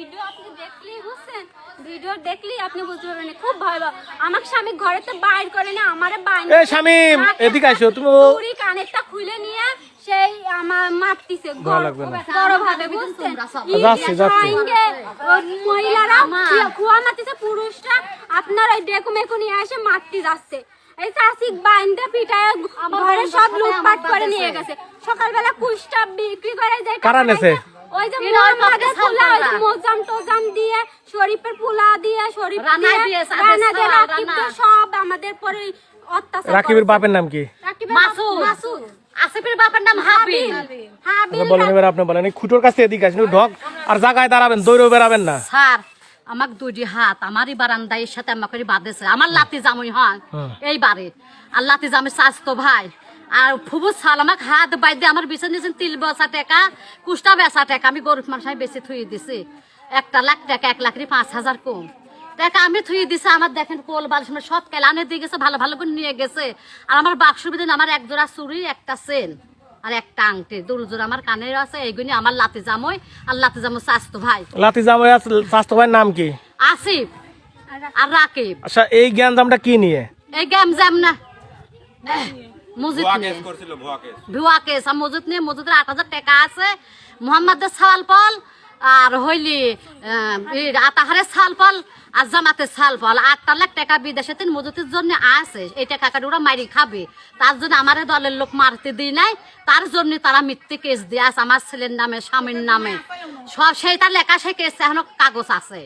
Video video আপনি দেখলেই বুঝছেন। ভিডিও দেখলেই আপনি বুঝতে পারবেন খুব ভয়াবহ আমার স্বামী ঘরেতে বাইর করে না আমারে বাইর এ শামিম এদিকে আসো তুমি পুরি কানেরটা খুলে নিয়ে সেই আমার মারতিছে। বড় ভাবে বুঝছেন? যাচ্ছি, যাচ্ছি। মহিলারা খুয়া- মারতিছে পুরুষরা? আপনার ওই ডেকু মেকু নিয়ে এসে মারতে যাচ্ছে। এই চাষিক বাইন্দে পিঠায় ঘরে সব লুটপাট করে নিয়ে গেছে। সকালবেলা কুষ্টা বিক্রি করে যায় কারা নেছে? ওই যে মোজাম টোজাম দিয়ে শরীফের পোলা দিয়ে শরীফ রানা দিয়ে দিয়ে, রানা দিয়ে রাকিব। দিয়ে সব আমাদের পরে অত্যাচার রাকিবের বাপের নাম কি? মাসুদ। মাসুদ। আসিফের বাপের নাম হাবিল হাবিল আচ্ছা, বলেন এবার আপনি বলেন এই খুঁটোর কাছে এদিকে আসেন ঢক আর জায়গায় দাঁড়াবেন বেড়াবেন না। স্যার আমার দুটি হাত আমারই বারান্দায় সাথে আমাকে বাঁধেছে। আমার লাতি জামুই হয়। এইবারে। আর লাতি জামুই স্বাস্থ্য ভাই। আর ফুবু সাল আমাকে হাত বাইদে আমার বিছান দিয়েছেন তিল বসা টাকা কুষ্টা বেচা টাকা। আমি গরিব মানুষ আমি বেশি থুয়ে দিছি। একটা লাখ টাকা এক লাখের পাঁচ হাজার কম। টাকা আমি থুয়ে দিছি আমার দেখেন কোল বালিশ আমার সব কেলানে দিয়ে গেছে ভালো ভালো করে নিয়ে গেছে। আর আমার বাক্স ভিতরে আমার এক জোড়া চুরি একটা চেন আর একটা আংটি। দুজোড়া আমার কানের আছে এইগুলি আমার লাতি জামই আর লাতি জামই স্বাস্থ্য ভাই। লাতি জামাই স্বাস্থ্য ভাইয়ের নাম কি? আসিফ আর রাকিব। আচ্ছা এই জ্ঞান দামটা কি নিয়ে? এই গেম জাম না। মসজিদ ভুয়া নিয়ে কেস আর মসজিদ নিয়ে মসজিদের আট হাজার টাকা আছে। মোহাম্মদের পল আর হইলি আতাহারের ছাল পল আর জামাতের ছাল পল আটটা লাখ টাকা বিদেশে তিন মজুতির জন্য আছে। এই টাকা ওরা মারি খাবে। তার জন্য আমার দলের লোক মারতে দিই নাই। তার জন্য তারা মিথ্যে কেস দিয়ে আছে। আমার ছেলের নামে স্বামীর নামে। সব সেইটা লেখা সেই কেস এখনও কাগজ আছে।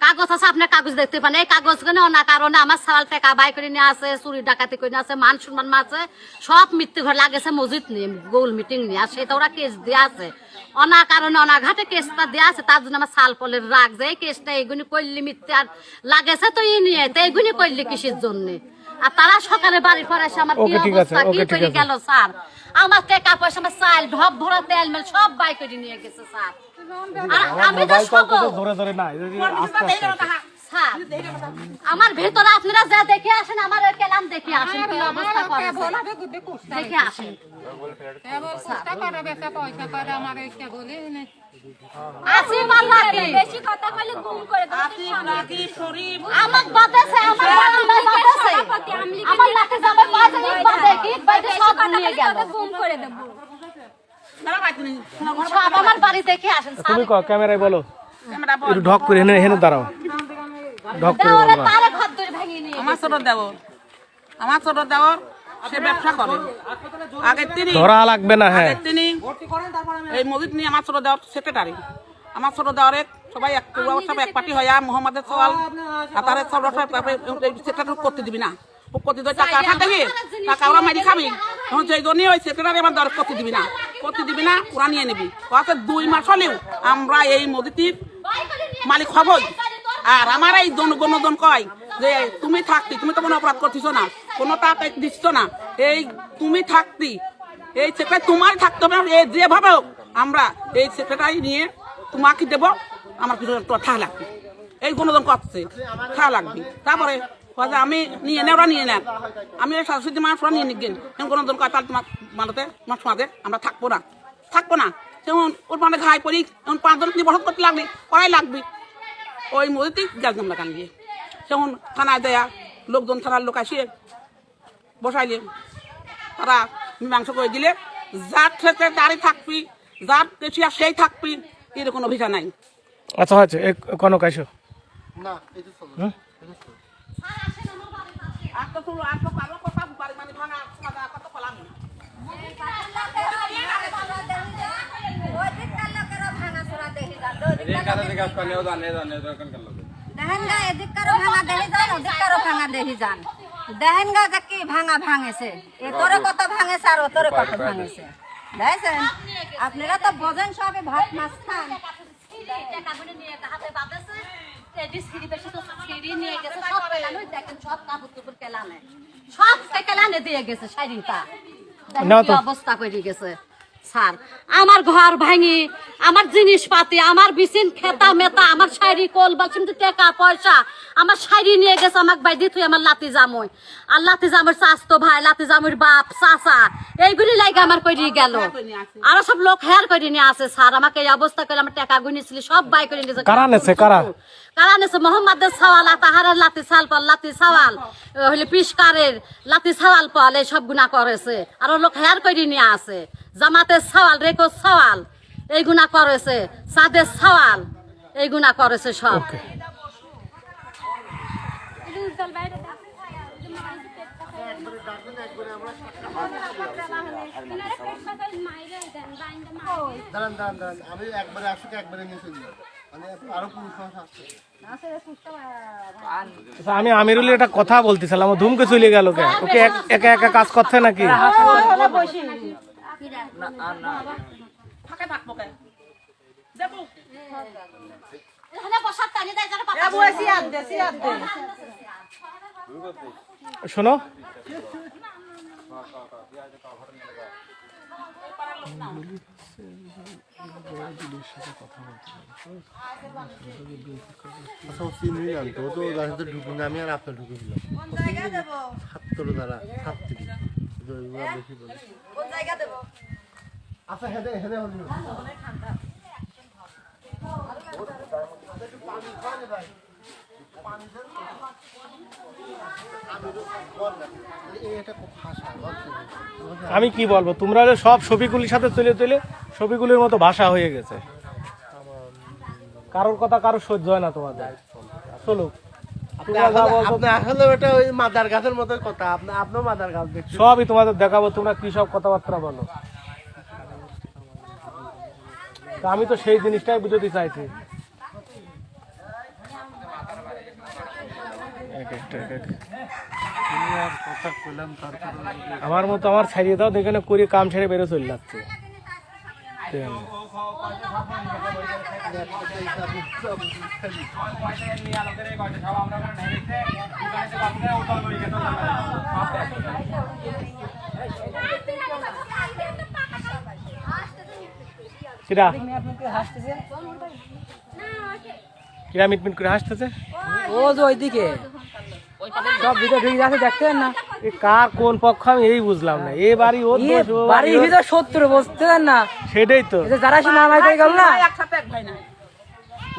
কাগজ আছে আপনার কাগজ দেখতে পান। এই কাগজগুলো অনা কারণে আমার সাল টাকা বাই করে নিয়ে আছে চুরি ডাকাতি করে নিয়ে আছে মান সম্মান আছে সব মৃত্যু ঘর লাগেছে মসজিদ নিয়ে গোল মিটিং নিয়ে। আর সেটা ওরা কেস দিয়ে আছে। অনা কারণে অনাঘাটে কেসটা দেওয়া আছে তার জন্য আমার সাল পলের রাগ যে এই কেসটা এইগুনি করলি মিথ্যে। আর লাগেছে তো ই নিয়ে তো এইগুনি করলি কিসের জন্য? আর তারা সকালে বাড়ির পর এসে আমার কি অবস্থা? কি করে গেল স্যার? আমার টাকা পয়সা আমার চাল ঢপ ভরা তেল মেল সব বাই করে নিয়ে গেছে স্যার। আমার ভেতরে আপনারা যা দেখে আসেন আমার কেলাম দেখে আসেন কি অবস্থা করে দেখে আসেন। আসি পাল্লাকে বেশি কথা বলে গুম করে দেবো আমাক বাতাসে আমার লাঠি সব নিয়ে গেল গুম করে। দেবো সব আমার বাড়ি দেখে আসেন তুমি ক ক্যামেরায় বলো। একটু ঢক করে হেনে হেনে দাঁড়াও। ঢক করে দেওয়ালে বলবা তারে ঘর ধরে ভেঙে নিয়ে আমার ছোট দেওর আমার ছোট দেওর সে ব্যবসা করে। আগের তিনি ধরা লাগবে না হ্যাঁ। তিনি এই মসজিদ নিয়ে আমার ছোট দেওয়ার সেক্রেটারি আমার ছোট দেওয়ারে সবাই এক সব এক পার্টি হইয়া মোহাম্মদের সওয়াল। আতারের সব সেক্রেটারি করতে দিবি না। করতে দিবে টাকা দেখি টাকা ওরা মারি খাবি। এখন সেই জন্যই ওই সেক্রেটারি আমার দর করতে দিবি না। করতে দিবি না ওরা নিয়ে নিবি। ওকে দুই মাস হলেও আমরা এই মসজিদটির মালিক হবই। আর আমার এই গণজন কয় যে, তুমি থাকতি, তুমি তো কোনো অপরাধ করতেছো না, কোনো টাকা দিচ্ছ না। এই তুমি থাকতি, এই সেক্রেটারি তোমার থাকতে হবে, এই যেভাবে আমরা এই সেক্রেটারি নিয়ে তোমাকে দেব, আমার কিছু ঠা লাগবে। এই গণজন করছে ঠা লাগবে। তারপরে যে আমি নিয়ে নে ওরা নিয়ে নেন আমি এই শাশুড়ি মানুষ ওরা নিয়ে নিগেন। এখন গণজন কয় তাহলে তোমার মানতে তোমার সমাজে আমরা থাকব না। থাকব না। যেমন ওর মানে ঘাই পড়ি এখন পাঁচজন নিয়ে বসত করতে লাগবে করাই লাগবে। ওই মধ্যেই গ্যাস গামলা টান দিয়ে। যেমন থানায় দেয়া লোকজন থানার লোক আসিয়ে বসাইলে। তারা মীমাংসা করে দিলে যার ক্ষেত্রে দাঁড়িয়ে থাকবি যার পেছিয়া সেই থাকবি এরকম অভিযান নাই। আচ্ছা হয়েছে। এক কনক আইসো আর তো শুনো, আর কথা, বাড়ি মানে ভাঙা, ভাঙা, কত কলাম। দেহেনগা যে কি ভাঙা ভাঙেছে এ তোরে কত ভাঙেছে আর ও তোরে কত ভাঙেছে। দেখছেন আপনারা তো বোঝেন সবে ভাত মাছ খান। টাকা নিয়ে হাতে বাঁধেছে এডি সিঁড়ি বেশি তো সিঁড়ি নিয়ে গেছে সব কেলানো দেখেন সব কাপড় টুপুর কেলানে সব কেলানে দিয়ে গেছে শাড়িটা। দেখেন নাও কি তো। অবস্থা করে গেছে স্যার। আমার ঘর ভাঙি আমার জিনিসপাতি আমার বিচিন খেতা মেতা আমার শাড়ি কল বাসিম টাকা পয়সা। আমার শাড়ি নিয়ে গেছে আমাকে বাইদি তুই আমার লাতি জামুই। আর লাতি জামুর চাস্তো ভাই লাতি জামুর বাপ চাচা এইগুলি লাগে আমার করি গেল। আরও সব লোক হেয়ার করে নিয়ে আসে স্যার। আমাকে এই অবস্থা করে আমার টাকা গুনিছিল সব বাই করে নেছে, কারা? নেছে মোহাম্মদের সওয়াল তাহারের লাতি সালপাল লাতি সওয়াল। হইলে পিসকারের লাতি সওয়াল পাল এই সব গুণা করেছে। আরও লোক হেয়ার করে নিয়ে আসে জামাতের সওয়াল রেকো সওয়াল এই গুণা করেছে। সাদের সওয়াল এই গুণা করেছে সব। আমি একবারে আসুক একবারে নিয়ে চলে যাব। মানে আচ্ছা, আমি আমিরুল একটা কথা বলতেছিলাম ও ধুমকে চলে গেল কে? ওকে এক- একা একা কাজ করছে নাকি? শোনো। তো সাথে ঢুকুন আমি আর আপনার ঢুকে দিলাম ছাত্র দ্বারা ছাত্রী বেশি আচ্ছা হেদে হেদে ভাষা আমি কি বলব? তোমরা সব ছবিগুলির সাথে চলে চলে ছবিগুলির মতো ভাষা হয়ে গেছে। কারোর কথা কারোর সহ্য হয় না তোমাদের। চলো তোমরা যা বলছো আপনি আসলে ওটা ওই মাদার গাছের মতো কথা। আপনি আপনিও মাদার গাছ দেখছেন সবই তোমাদের দেখাবো। তোমরা কি সব কথাবার্তা বলো? আমি তো সেই জিনিসটাই বুঝতে চাইছি। এক একটা, এক আমার মতো আমার ছাড়িয়ে দাও এখানে করে কাম ছেড়ে বেরো চলে যাচ্ছে। কিরা? কিরা মিট মিট করে হাসতেছে? ও যে ওইদিকে। সব ভিতরে ঢুকে যাচ্ছে দেখতেন না? কার কোন পক্ষ আমি এই বুঝলাম না। এ বাড়ি ওর দোষ, ও বাড়ি বাড়ির ভিতর সত্তর বুঝতেন না? সেটাই তো। যারা সে মামাই করে গেল না? একসাথে এক ভাই না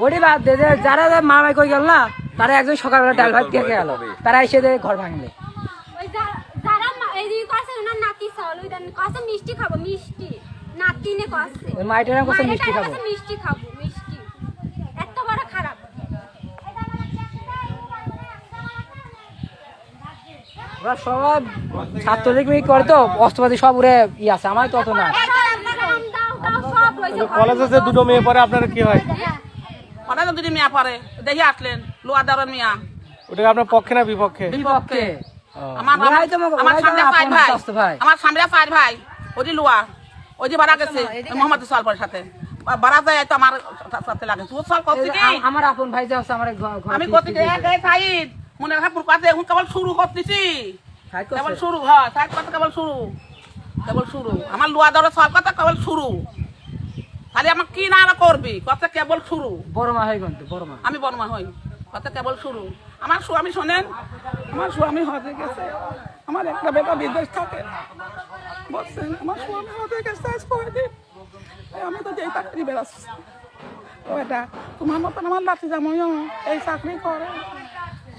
ওটি বাদ দে যারা মামাই করে গেল না তারা একজন সকালবেলা ডাল ভাত খেয়ে গেল। তারা এসে দিয়ে ঘর ভাঙলে। মিষ্টি খাব, মিষ্টি। নাতিনে মাইটারা কছে মিষ্টি খাব। মিষ্টি খাব, মিষ্টি। এত বড় খারাপ। ওরা সব ছাত্রলীগ মিগ করে তো অস্ত্রপাতি সব উড়ে ই আছে আমার তো অত না। কলেজে যে দুটো মেয়ে পড়ে আপনারা কি হয়? অনেক যদি মিয়া পারে দেখি আসলেন লোয়া দেওয়ার মিয়া। ওটা আপনার পক্ষে না বিপক্ষে? বিপক্ষে। আমার তো আমার সামনে পাঁচ ভাই। ভাই। আমার সামনে পাঁচ ভাই। ওই লোয়া। ওই যে বাড়া গেছে মোহাম্মদ সালপরের সাথে। বাড়া যায় তো আমার সাথে লাগে। তুই সাল কি? আমার আপন ভাই যে আছে আমার আমি করতে যাই সাইদ মনে রাখা পুরপাতে এখন কেবল শুরু করতেছি। কেবল শুরু হয় সাইড কথা কেবল শুরু। কেবল শুরু। আমার লোয়া দেওয়ার সব কথা কেবল শুরু। খালি আমার কি না আর করবি? কথা কেবল শুরু। বড় মা হয়ে গন্ত বড় আমি বর্মা হই। কথা কেবল শুরু। আমার স্বামী শোনেন আমার স্বামী হতে গেছে। আমার একটা বেটা বিদেশ থাকে। বলছেন আমার স্বামী হতে গেছে আমি তো যেই চাকরি বেড়াচ্ছি। ও এটা তোমার মতন আমার লাঠি জামাইও এই চাকরি করে।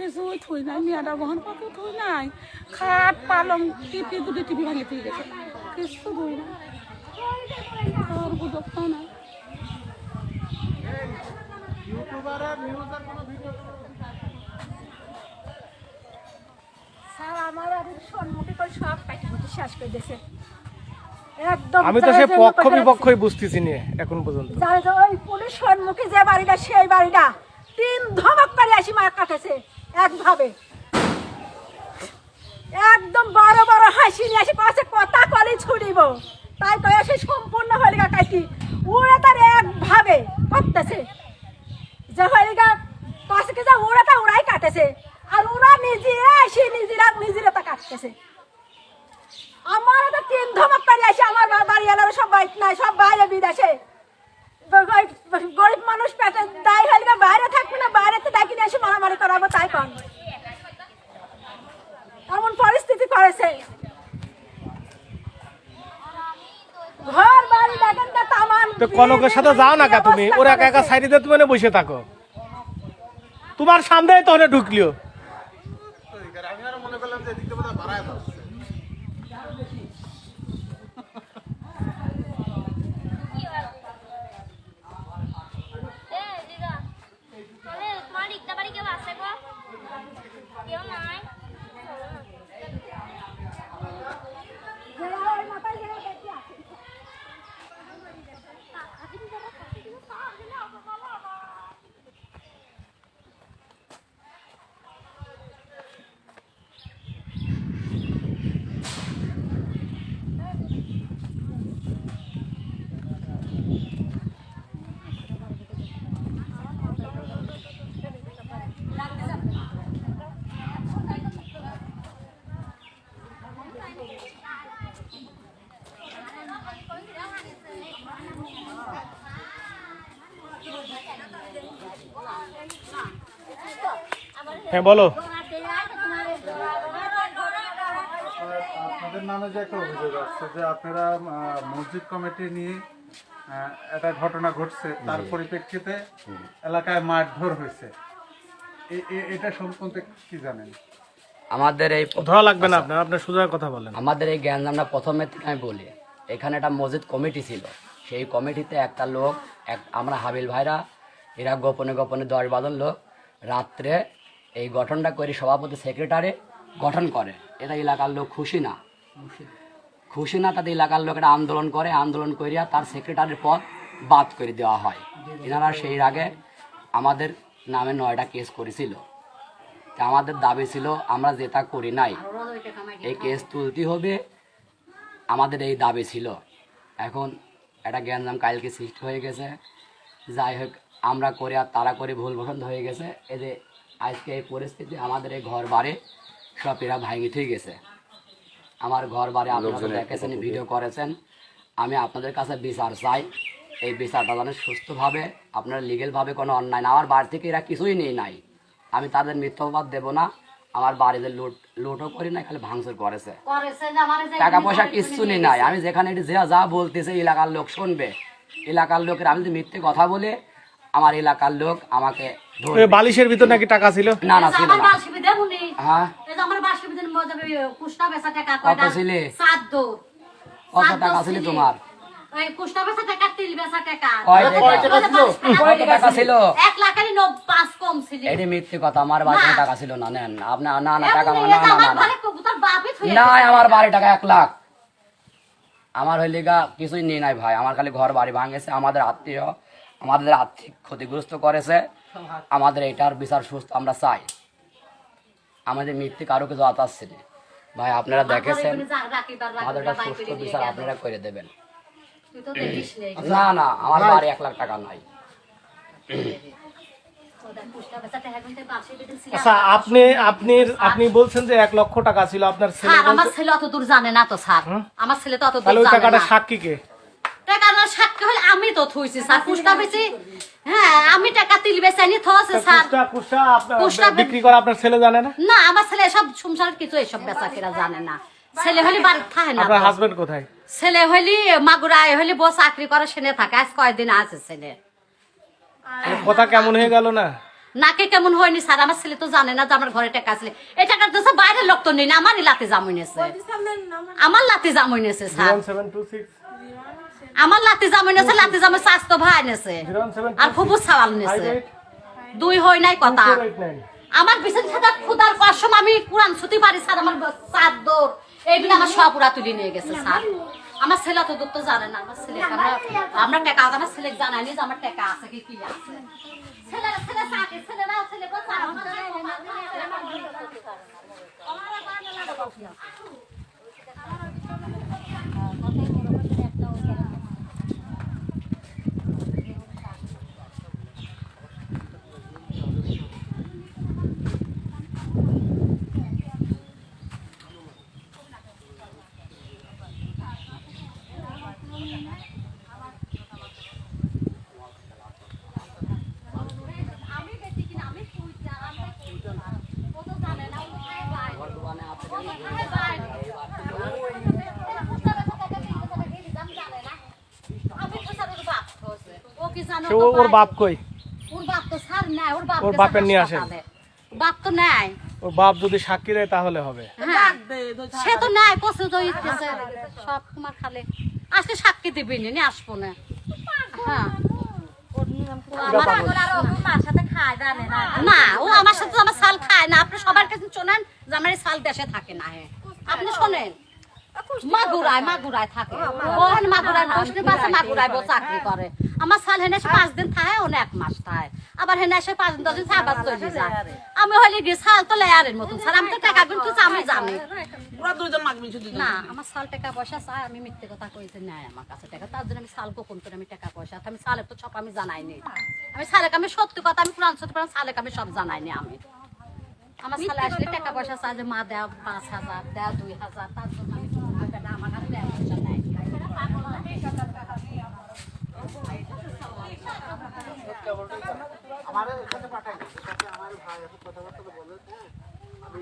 কিছুই থুই নাই মেয়াদা বহন কত নাই। খাট পালং টিপি দুটি টিপি ভাঙে থুই গেছে। কিছু থুই না। আর গুজব তো নাই আমি তো সে পক্ষ বিপক্ষই বুঝতেছি এখন পর্যন্ত। ওই পুলিশ যে বাড়িটা সেই বাড়িটা। তিন ধমক করে আসি মার কাটেছে একভাবে। একদম বড় বড় হাসি নিয়ে আসি, পাশে কথা কলি ছুড়িব তাই কয়ে সে সম্পূর্ণ হলিগা কাটি ওরা তার একভাবে করতেছে যে হলিগা পাশে যা ওরা তা ওরাই কাটেছে আর ওরা নিজেরা এসে নিজেরা নিজেরা তা কাটতেছে আমার তো তিন ধমক করে আসে, আমার বাড়ি এলাকা সব বাইক নাই, সব বাইরে বিদেশে। গরিব মানুষ পেটে দায় হলে বাইরে থাকবে না বাইরে তো ডাকি নিয়ে এসে মারামারি করাবো তাই কন এমন পরিস্থিতি করেছে ঘর বাড়ি দেখেন না তামান তো কনকের সাথে যাও না কা তুমি? ওরা একা একা সাইডে তুমি বসে থাকো। তোমার সামনে তো ঢুকলিও। হ্যাঁ বলো। আপনাদের নামে যে একটা অভিযোগ আসছে যে আপনারা মসজিদ কমিটি নিয়ে একটা ঘটনা ঘটছে তার পরিপ্রেক্ষিতে এলাকায় মারধর হয়েছে। এটা সম্পর্কে কি জানেন? আমাদের এই ধরা লাগবে না আপনার আপনার সোজা কথা বলেন। আমাদের এই জ্ঞানজামটা প্রথমের থেকে আমি বলি এখানে একটা মসজিদ কমিটি ছিল। সেই কমিটিতে একটা লোক এক আমরা হাবিল ভাইরা এরা গোপনে গোপনে দশ বাজন লোক রাত্রে এই গঠনটা করে সভাপতি সেক্রেটারি গঠন করে। এটা এলাকার লোক খুশি না? খুশি না। তাদের এলাকার লোকেরা আন্দোলন করে আন্দোলন করিয়া তার সেক্রেটারির পদ বাদ করে দেওয়া হয়। এনারা সেই আগে আমাদের নামে নয়টা কেস করেছিল। তা আমাদের দাবি ছিল আমরা যেটা করি নাই। এই কেস তুলতে হবে আমাদের এই দাবি ছিল। এখন একটা জ্ঞানজাম কালকে সৃষ্টি হয়ে গেছে। যাই হোক আমরা করে আর তারা করে ভুল বসন্ত হয়ে গেছে। যে আজকে এই পরিস্থিতি আমাদের এই ঘর বাড়ি সব এরা ভাঙি ঠিক গেছে। আমার ঘর বাড়ি আপনারা দেখেছেন ভিডিও করেছেন। আমি আপনাদের কাছে বিচার চাই। এই বিচারটা যেন সুস্থভাবে আপনারা লিগেলভাবে কোনো অন্যায় না আমার বাড়ি থেকে এরা কিছুই নেই নাই। আমি তাদের মিথ্যাবাদ দেব না। আমার বাড়িতে লুট লুটও করি না খালি ভাঙচুর করেছে। টাকা পয়সা কিচ্ছু নেই। নাই আমি যেখানে এটি যা যা বলতেছে এলাকার লোক শুনবে। এলাকার লোকের আমি যদি মিথ্যে কথা বলে আমার এলাকার লোক আমাকে বালিশের ভিতর নাকি টাকা ছিল? না না ছিল না। হ্যাঁ। কত ছিলে? টাকা ছিল তোমার? আমার বাড়ি টাকা ছিল না নেন। আপনার না না টাকা না। আমার বাড়ি টাকা এক লাখ। আমার হইলে কিছুই নেই নাই ভাই আমার খালি ঘর বাড়ি ভাঙেছে আমাদের আত্মীয় আমাদের আর্থিক ক্ষতিগ্রস্ত করেছে। আমাদের এটার বিচার সুস্থ আমরা চাই। আমাদের মৃত্যু কারও কিছু আতাচ্ছে না। ভাই আপনারা দেখেছেন? আমাদের একটা সুস্থ বিচার আপনারা করে দেবেন। না। না আমার বাড়ি এক লাখ টাকা নাই। আচ্ছা আপনি আপনি আপনি বলছেন যে এক লক্ষ টাকা ছিল। আপনার ছেলে আমার ছেলে অত দূর জানে না তো স্যার। আমার ছেলে তো অত দূর টাকাটা সাক্ষী কে? টাকা না হলে আমি তো থুইছি স্যার। কুষ্টা বেচি হ্যাঁ আমি টাকা তিল বেচে থছে স্যার। কুষ্টা বে- বিক্রি করা আপনার ছেলে জানে না? না আমার ছেলে সব সংসারের কিছু এসব বেচা কেনা জানে না। ছেলে হলে বাড়ি থাকে না আপনার হাজবেন্ড কোথায়? ছেলে হইলি মাগুরায় হইলি বউ চাকরি করে সেনে থাকে। আজ কয়দিন আছে ছেলে? কথা কেমন হয়ে গেল না? নাকে কেমন হয়নি স্যার? আমার ছেলে তো জানে না যে আমার ঘরে টাকা আছে। এই টাকা তো বাইরের লোক তো নেই না আমারই লাতে জামুই নেছে আমার লাতে জামুই নেছে স্যার। আমার লাতে জামুই নেছে লাতে জামুই স্বাস্থ্য ভাই নেছে আর ফুবু সাওয়াল নেছে দুই হই নাই কথা আমার বিশেষ সাথে খুদার কসম আমি কোরআন ছুটি পারি স্যার আমার সাত দৌড় এইগুলো আমার সব ওরা তুলে নিয়ে গেছে স্যার আমার ছেলে তো দুঃখ জানে না আমার ছেলে আমরা আমরা টাকা আমার ছেলে জানাইনি যে আমার টাকা আছে কি কি আছে ছেলেরা ছেলে চাকরি ছেলেরা ছেলে ও কি জানো সে ও- ওর বাপ কই? ওর বাপ তো নাই ওর বাপ ওর বাপের নিয়ে আসেন। বাপ তো নাই। ওর বাপ যদি সাক্ষী দেয় তাহলে হবে। হ্যাঁ। সে তো নাই তো ইচ্ছে সব তোমার খালে আজকে সাক্ষী দিবি নি নি আসব না। হ্যাঁ। না ও আমার সাথে আমার সাল খায় না। আপনি সবার কাছে শোনেন যে আমার সাল দেশে থাকে না হ্যাঁ আপনি শোনেন। মাগুরায় মাগুরায় থাকে। ও মাগুরায় পাশে মাগুরায় বউ চাকরি করে। আমার সাল হেনে পাঁচ দিন থাকে ও এক মাস থাকে। আবার হেনে এসে পাঁচ দিন দশ দিন আবার চলে যায়। আমি হলে গিয়ে সাল তো লেয়ারের মতন। স্যার আমি তো টাকা কিন্তু আমি জানি। ওরা দুইজন মাগবি শুধু না আমার সাল টাকা পয়সা চাই আমি মিথ্যে কথা কইছে নাই আমার কাছে টাকা। তার জন্য আমি সাল গোপন করে আমি টাকা পয়সা আমি সালের তো সব আমি জানাইনি আমি সালেক আমি সত্যি কথা আমি কোরআন সত্যি সালেক আমি সব জানাইনি আমি। আমার সালে আসলে টাকা পয়সা চাই যে মা দেয়া পাঁচ হাজার দেয়া দুই হাজার তার জন্য আমি টাকা আমার কাছে টাকা পয়সা নাই আমার এখানে পাঠাই আমার ভাই এখন কথাবার্তা বলে আমি